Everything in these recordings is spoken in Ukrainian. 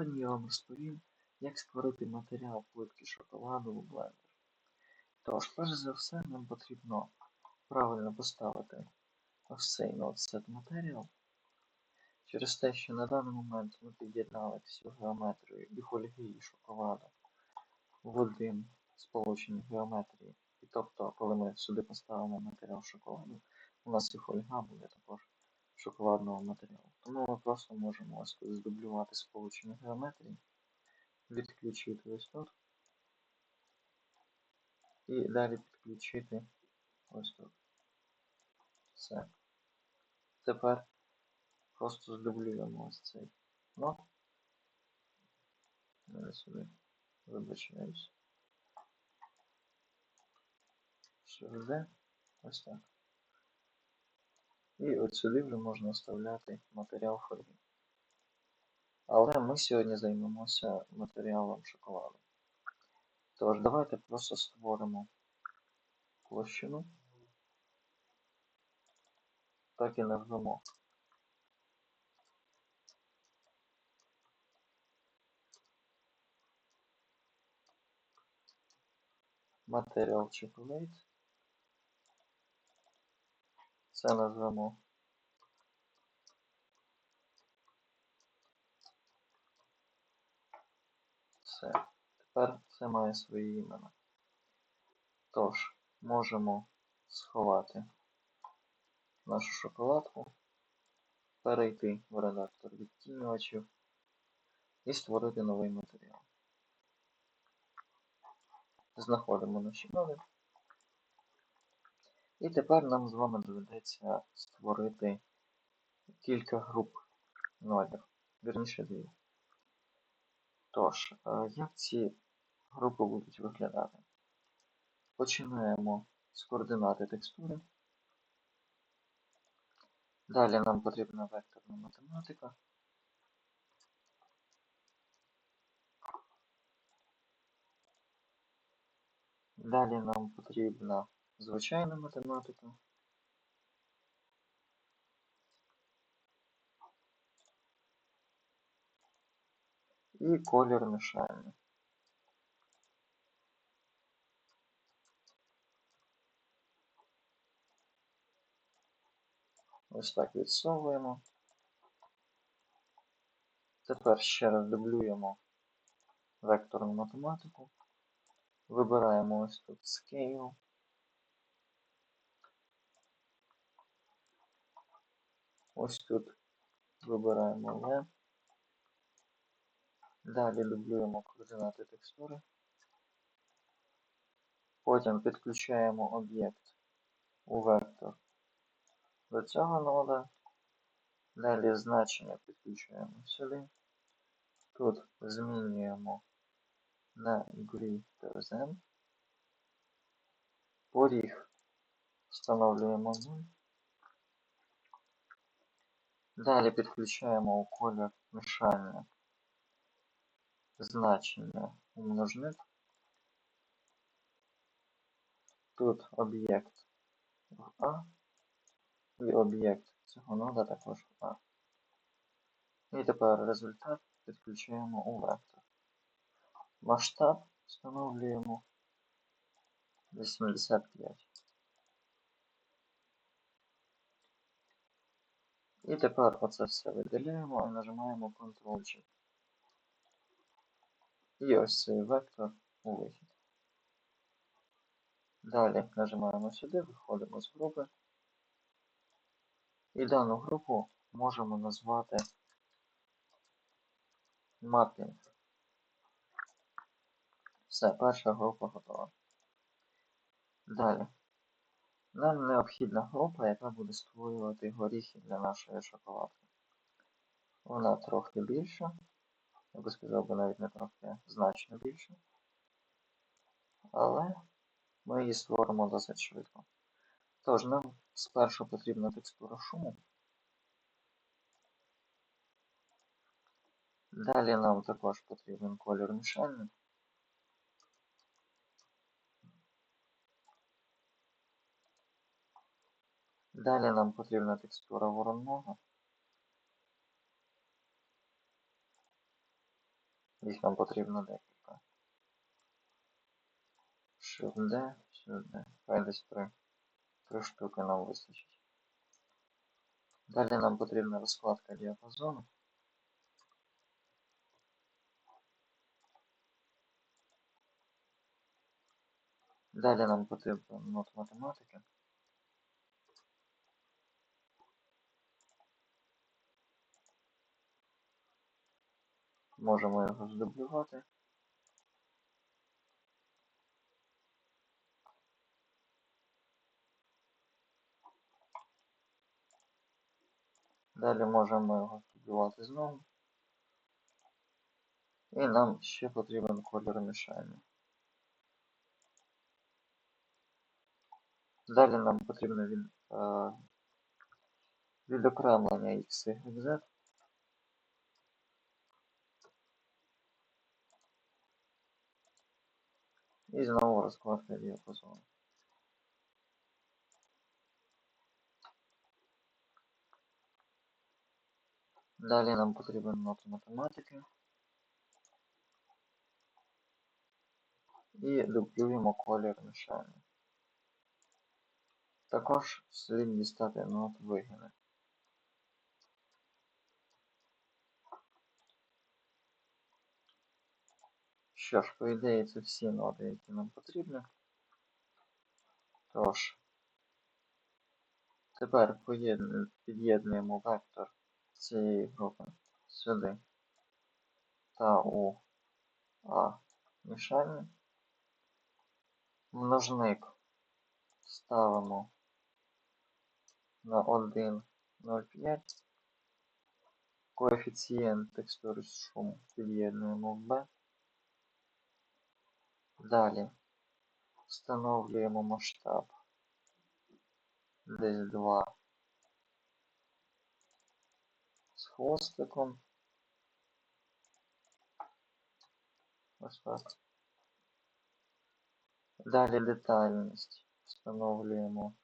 Сьогодні я вам розповім, як створити матеріал плитки шоколаду у блендер. Тож, перш за все, нам потрібно правильно поставити ось цей Node Material. Через те, що на даний момент ми під'єднали всю геометрію і фольги, і шоколаду в один сполучення геометрії. І тобто, коли ми сюди поставимо матеріал шоколаду, у нас і фольга буде також шоколадного матеріалу. Тому ми просто можемо ось здублювати сполучення геометрії, відключити ось тут. І далі підключити ось тут. Все. Тепер просто здублюємо ось цей нот. Далі сюди вибачаюсь. Що йде? Ось так. І от сюди вже можна вставляти матеріал фольги. Але ми сьогодні займемося матеріалом шоколаду. Тож, давайте просто створимо площину. Так і назвемо. Матеріал chocolate. Це назвемо все. Тепер це має свої імена. Тож, можемо сховати нашу шоколадку, перейти в редактор відтінювачів і створити новий матеріал. Знаходимо наші ноди. І тепер нам з вами доведеться створити кілька груп нодів, вірніше дві. Тож, е, як ці групи будуть виглядати? Починаємо з координати текстури. Далі нам потрібна векторна математика. Далі нам потрібна звичайна математика. І колір мішальний. Ось так відсовуємо. Тепер ще раз дублюємо векторну математику. Вибираємо ось тут Scale. Ось тут вибираємо L. Далі дублюємо координати текстури. Потім підключаємо об'єкт у вектор до цього нода. Далі значення підключаємо сюди. Тут змінюємо на GridPSM. Поріг встановлюємо 0. Далі підключаємо у колір мішання значення у. Тут об'єкт А і об'єкт цього нода також в А. І тепер результат підключаємо у вектор. Масштаб встановлюємо 85. І тепер оце все видаляємо і нажимаємо Ctrl-G. І ось цей вектор у вихід. Далі нажимаємо сюди, виходимо з групи. І дану групу можемо назвати Mapping. Все, перша група готова. Далі. Нам необхідна група, яка буде створювати горіхи для нашої шоколадки. Вона трохи більша. Я би сказав би навіть не трохи значно більше. Але ми її створимо досить швидко. Тож, нам спершу потрібна текстура шуму. Далі нам також потрібен колір мішання. Далі нам потрібна текстура воронного. Їх нам потрібно декілька. Сюди, сюди. Хай десь три. Три штуки нам вистачить. Далі нам потрібна розкладка діапазону. Далі нам потрібен нот математики. Можемо його здублювати. Далі можемо його здублювати знову. І нам ще потрібен кольор мішання. Далі нам потрібно від, е, відокремлення X, Y, Z. І знову розкладка діапазону. Далі нам потрібен нот математики. І дублюємо колір мішання. Також слід дістати нот вигини. Що ж, по ідеї, це всі ноти, які нам потрібні. Тож, тепер під'єднуємо вектор цієї групи сюди та у А мішання. Множник ставимо на 1,05. Коефіцієнт текстури шуму під'єднуємо в B. Далі встановлюємо масштаб десь 2 з хвостиком. Ось так. Далі детальність встановлюємо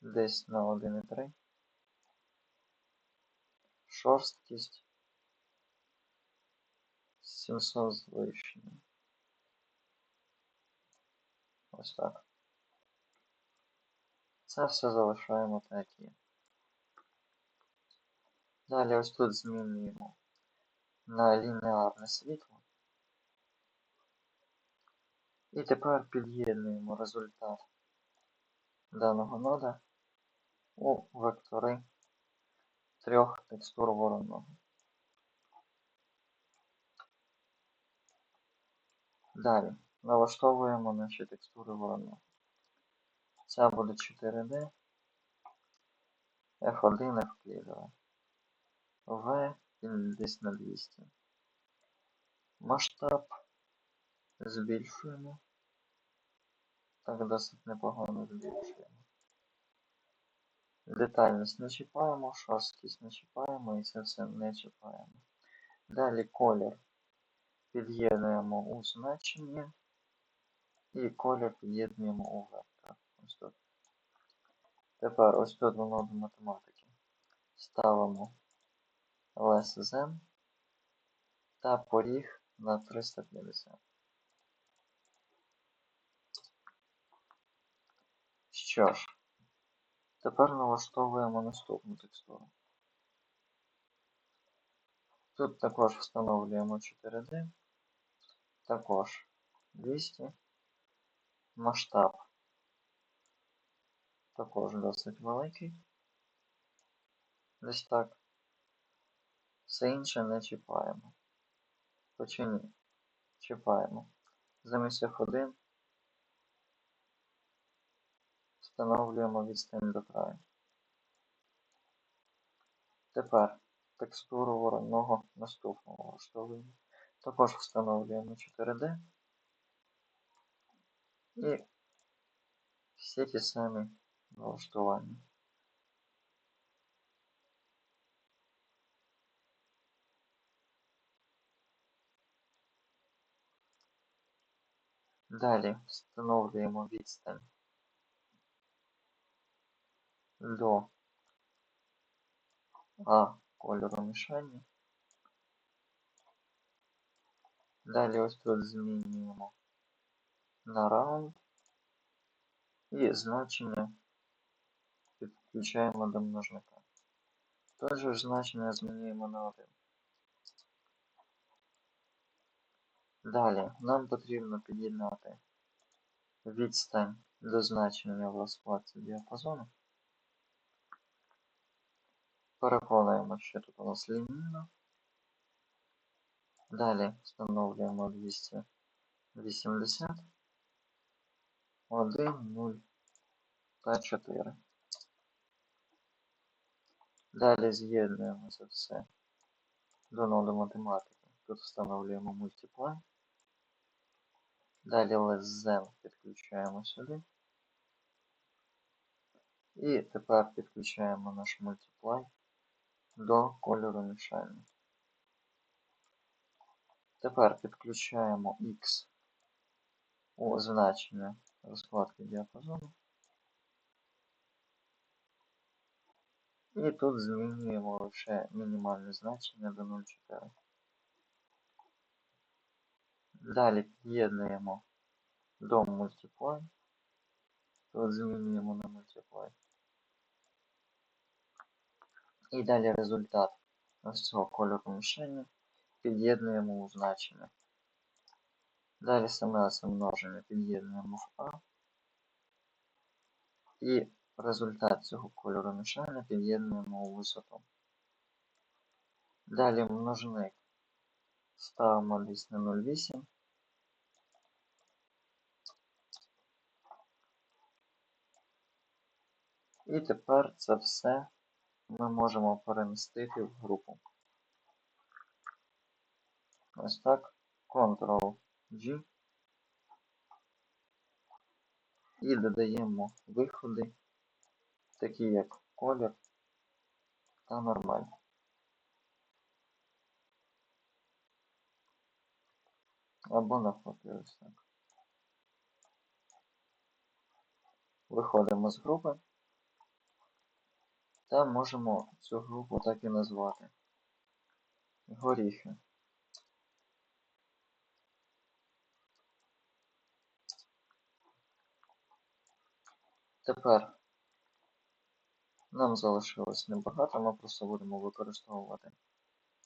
десь на 1,3. Шорсткість 700 з. Ось так. Це все залишаємо так є. Далі ось тут змінюємо на лінеарне світло. І тепер під'єднуємо результат даного нода у вектори трьох текстур воронного. Далі налаштовуємо наші текстури воронного. Це буде 4D, F1 F V десь на 200. Масштаб збільшуємо. Так досить непогано збільшуємо. Детальність не чіпаємо, шорсткість не чіпаємо і це все не чіпаємо. Далі колір під'єднуємо у значення і колір під'єднуємо у вектор. Ось тут. Тепер ось тут воно до математики. Ставимо than та поріг на 350. Що ж, тепер налаштовуємо наступну текстуру. Тут також встановлюємо 4D, також 200, масштаб також досить великий. Десь так. Все інше не чіпаємо. Хоча ні, чіпаємо. Замість F1 встановлюємо відстань до краю. Тепер текстуру воронного наступного влаштовуємо. Також встановлюємо 4D і всі ті самі налаштування. Далі встановлюємо відстань до А кольору мішання. Далі ось тут змінюємо на раунд і значення підключаємо до множника. Тож ж значення змінюємо на 1. Далі нам потрібно під'єднати відстань до значення в розкладці діапазону. Переконуємо, що тут у нас лінійно. Далі встановлюємо 280, 1, 0 та 4. Далі з'єднуємо це все до ноду математики. Тут встановлюємо мультиплай. Далі LSZen підключаємо сюди. І тепер підключаємо наш мультиплай до кольору мішальні. Тепер підключаємо X у значення розкладки діапазону. І тут змінюємо лише мінімальне значення до 0,4. Далі під'єднуємо до Multiply. Тут змінюємо на Multiply. І далі результат ось цього кольору мішені під'єднуємо у значення. Саме це множення під'єднуємо в А. І результат цього кольору мішання під'єднуємо у висоту. Далі множник ставимо десь на 0,8. І тепер це все ми можемо перемістити в групу. Ось так. Ctrl-G. І додаємо виходи, такі як колір та нормаль. Або навпаки ось так. Виходимо з групи та можемо цю групу так і назвати. Горіхи. Тепер нам залишилось небагато, ми просто будемо використовувати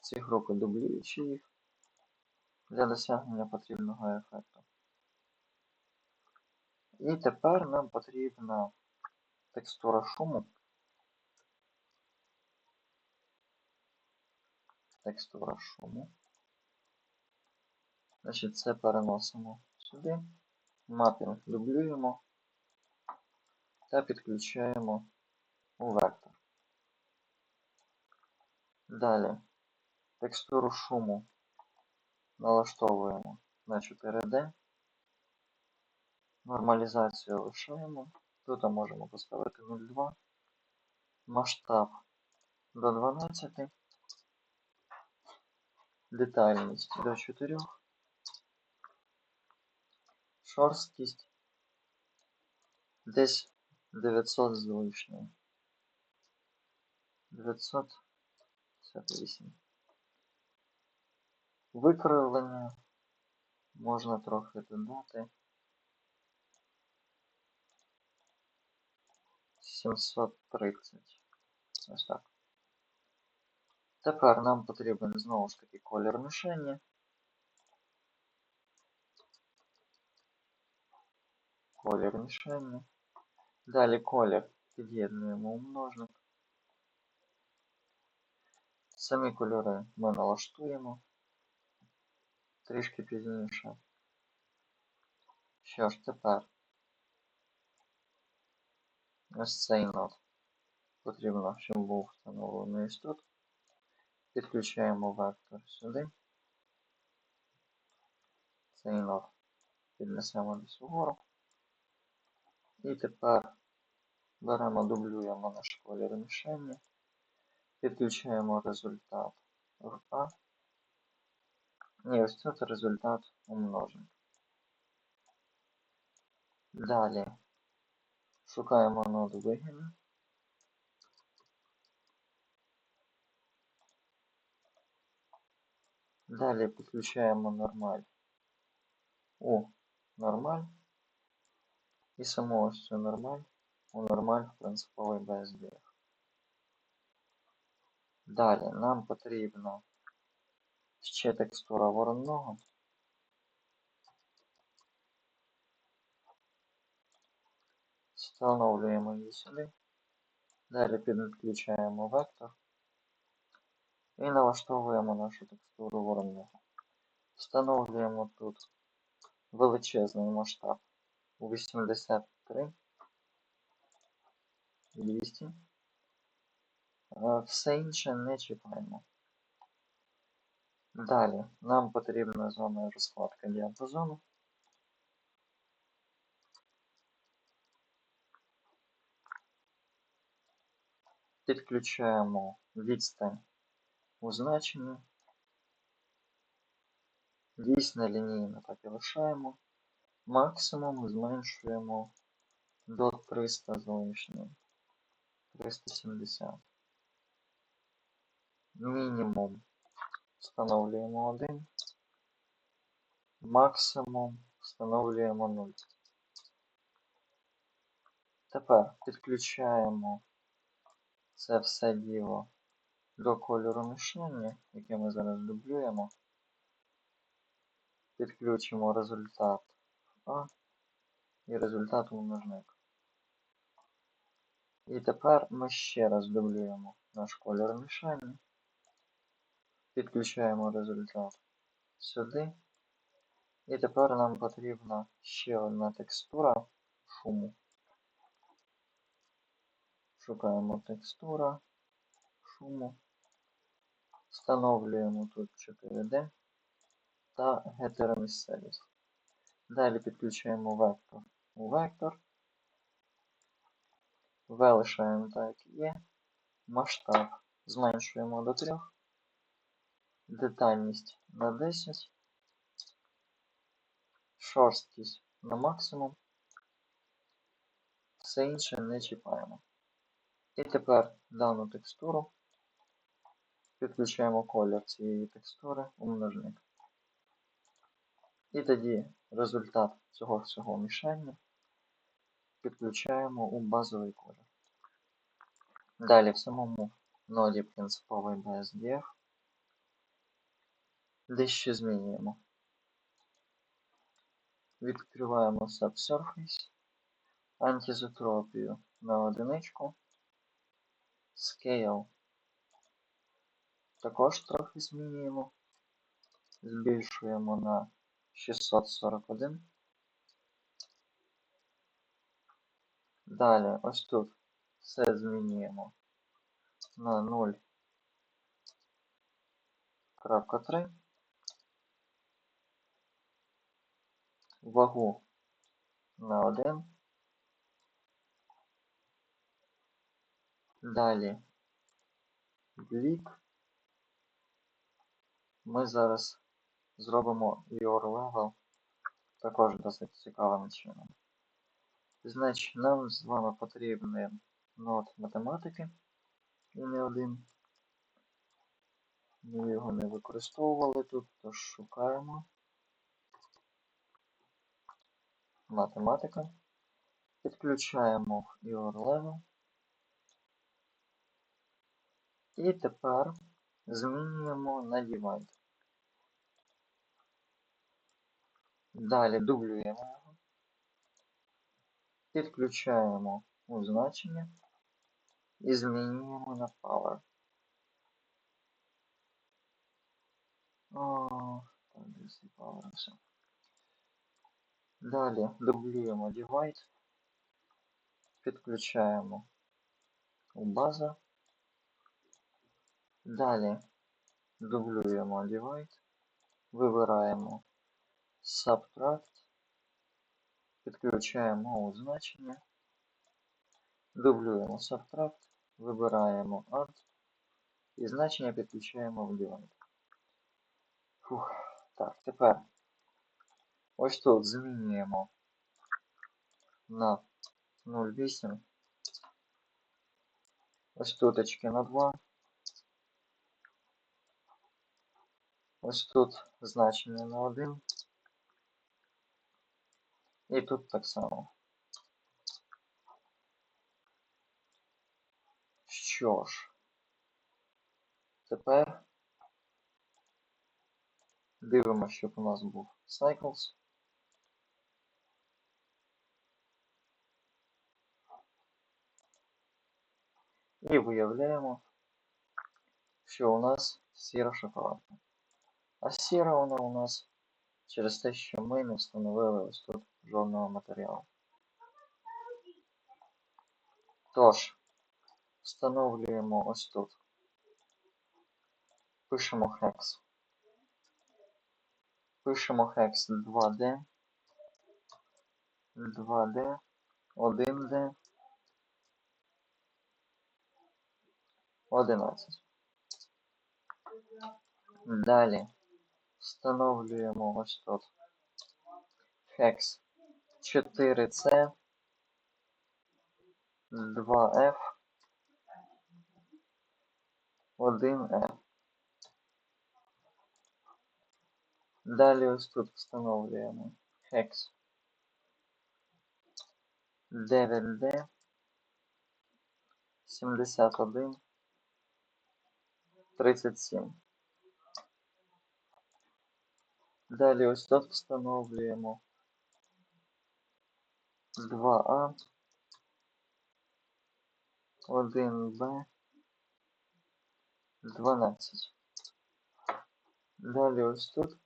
ці групи, дублюючи їх для досягнення потрібного ефекту. І тепер нам потрібна текстура шуму. Текстура шуму. Значить, це переносимо сюди, мапінг дублюємо та підключаємо у вектор. Далі текстуру шуму налаштовуємо на 4D. Нормалізацію лишаємо. Тут можемо поставити 0,2. Масштаб до 12. Детальність до 4. Шорсткість десь 900 з лишнім. 958. Викривлення можна трохи додати. 730. Ось так. Тепер нам потрібен знову ж таки колір мішені. Колір мішені. Далі колір під'єднуємо у. Самі кольори ми налаштуємо трішки пізніше. Що ж, тепер ось цей нод потрібно, щоб був встановлений ось тут. Підключаємо вектор сюди. Цей нод піднесемо десь вгору. І тепер беремо, дублюємо наш колір мішені, підключаємо результат в А. І ось тут результат умножень. Далі шукаємо ноду вигини. Далі підключаємо нормаль у нормаль. І саму ось цю нормаль у нормаль в принциповий BSD. Далі нам потрібно ще текстура воронного. Встановлюємо її сюди. Далі підключаємо вектор і налаштовуємо нашу текстуру воронного. Встановлюємо тут величезний масштаб у 83 200. Е, Все інше не чіпаємо. Далі нам потрібна зона розкладки діапазону. Підключаємо відстань у значенні. Дійсне лінійне так і лишаємо. Максимум зменшуємо до 300 з лишнім. 370. Мінімум встановлюємо 1. Максимум встановлюємо 0. Тепер підключаємо це все діло до кольору мішення, яке ми зараз дублюємо. Підключимо результат А і результат у множник. І тепер ми ще раз дублюємо наш кольор мішання. Підключаємо результат сюди. І тепер нам потрібна ще одна текстура шуму. Шукаємо текстура шуму. Встановлюємо тут 4D та гетеромісцевість. Далі підключаємо вектор у вектор. В лишаємо так, є. Масштаб зменшуємо до 3. Детальність на 10. Шорсткість на максимум. Все інше не чіпаємо. І тепер дану текстуру підключаємо колір цієї текстури у множник. І тоді результат цього всього мішання підключаємо у базовий колір. Далі в самому ноді принциповий BSDF дещо змінюємо. Відкриваємо Subsurface, антизотропію на одиничку, Scale також трохи змінюємо, збільшуємо на 641. Далі ось тут все змінюємо на 0.3. Вагу на 1. Далі блік. Ми зараз зробимо your level також досить цікавим чином. Значить, нам з вами потрібен нот математики і не один. Ми його не використовували тут, тож шукаємо. Математика. Підключаємо your level. І тепер змінюємо на divide. Далі дублюємо. Підключаємо у значення і змінюємо на power. Далі дублюємо divide, підключаємо у база. Далі дублюємо divide, вибираємо Subtract, підключаємо у значення, дублюємо Subtract, вибираємо Add і значення підключаємо в divide. Фух. Так, тепер ось тут змінюємо на 0,8. Ось тут очки на 2. Ось тут значення на 1. І тут так само. Що ж, тепер дивимося, щоб у нас був Cycles. І виявляємо, що у нас сіра шоколадка. А сіра вона у нас через те, що ми не встановили ось тут жодного матеріалу. Тож, встановлюємо ось тут. Пишемо hex. Пишемо hex 2D, 2D, 1D, 11. Далі встановлюємо ось тут hex 4C, 2F, 1F. Далі ось тут встановлюємо hex 9D, 71, 37. Далі ось тут встановлюємо 2А, 1Б, 12. Далі ось тут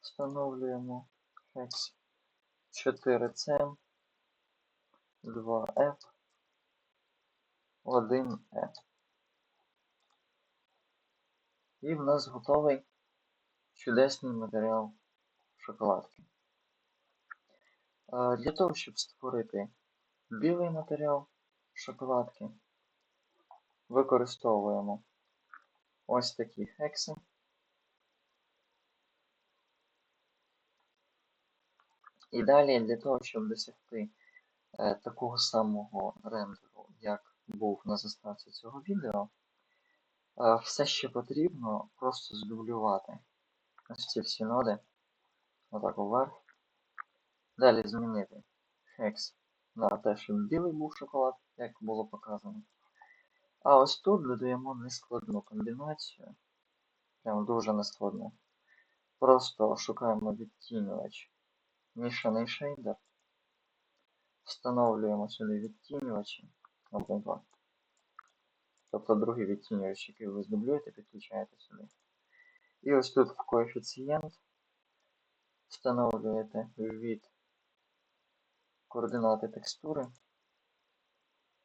встановлюємо hex 4C, 2F, 1E. І в нас готовий чудесний матеріал шоколадки. Для того, щоб створити білий матеріал шоколадки, використовуємо ось такі хекси. І далі для того, щоб досягти е, такого самого рендеру, як був на заставці цього відео, е, все, що потрібно, просто здублювати ось ці всі ноди, отак вверх. Далі змінити hex на те, щоб білий був шоколад, як було показано. А ось тут додаємо нескладну комбінацію. Прям дуже нескладну. Просто шукаємо відтінювач мішаний шейдер. Встановлюємо сюди відтінювачі. Тобто другий відтінювач, який ви здублюєте, підключаєте сюди. І ось тут в коефіцієнт встановлюєте від координати текстури.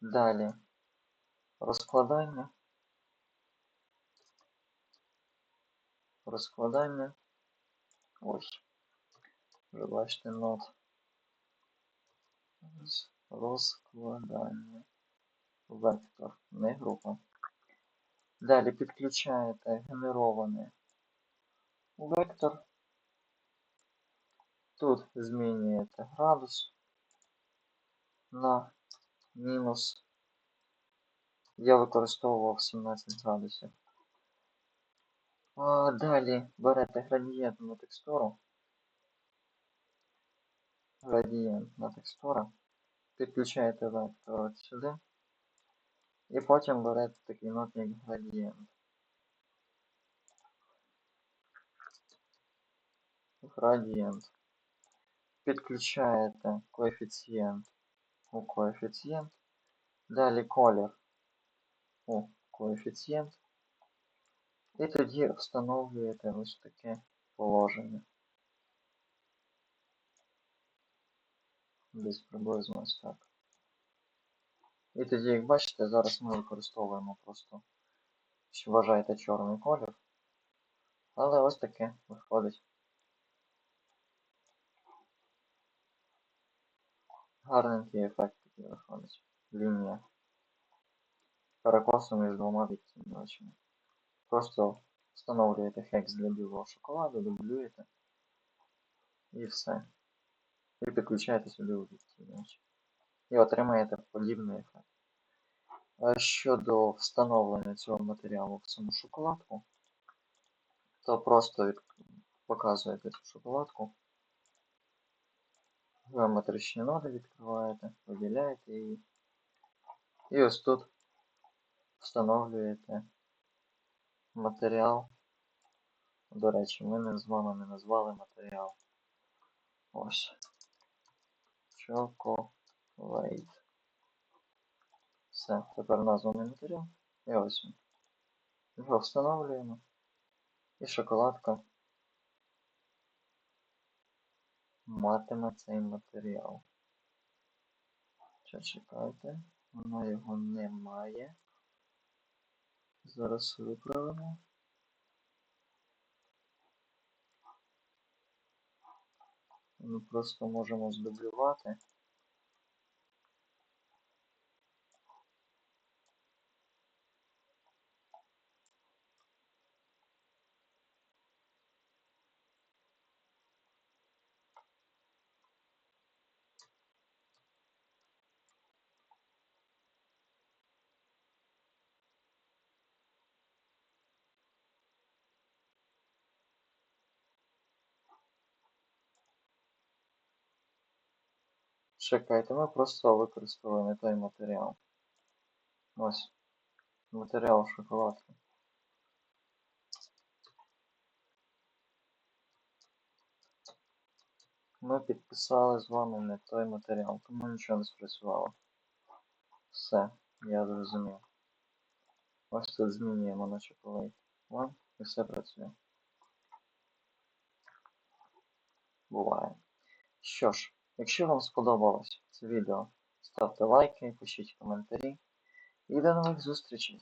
Далі розкладання. Розкладання. Ось. Ви бачите нот. Розкладання. Вектор, не група. Далі підключаєте генерований вектор. Тут змінюєте градус на мінус. Я використовував 17 градусів. А Далі берете градієнтну текстуру. Градієнтна текстура. Підключаєте вектор от сюди. І потім берете такий нот, як градієнт. Градієнт. Підключаєте коефіцієнт у коефіцієнт. Далі колір у коефіцієнт. І тоді встановлюєте ось таке положення. Десь приблизно ось так. І тоді, як бачите, зараз ми використовуємо просто, що вважаєте чорний колір. Але ось таке виходить. Гарненький ефект такий виходить. Лінія. Перекосу між двома відтінювачами. Просто встановлюєте хекс для білого шоколаду, дублюєте. І все. І підключаєте сюди у відтінювач. І отримаєте подібний ефект. А щодо встановлення цього матеріалу в саму шоколадку, то просто показуєте цю шоколадку. Геометричні ноди відкриваєте, виділяєте її. І ось тут встановлюєте матеріал. До речі, ми з вами не назвали матеріал. Ось. Chocolate. Все, тепер названий матеріал. І ось він. Його встановлюємо. І шоколадка матиме цей матеріал. Що чекайте, вона його не має. Зараз виправимо. Ми просто можемо здублювати. Чекайте, ми просто використали не той матеріал. Ось. Матеріал шоколадки. Ми підписали з вами не той матеріал, тому нічого не спрацювало. Все, я зрозумів. Ось тут змінюємо на Chocolate One і все працює. Буває. Що ж, якщо вам сподобалось це відео, ставте лайки, пишіть коментарі. І до нових зустрічей!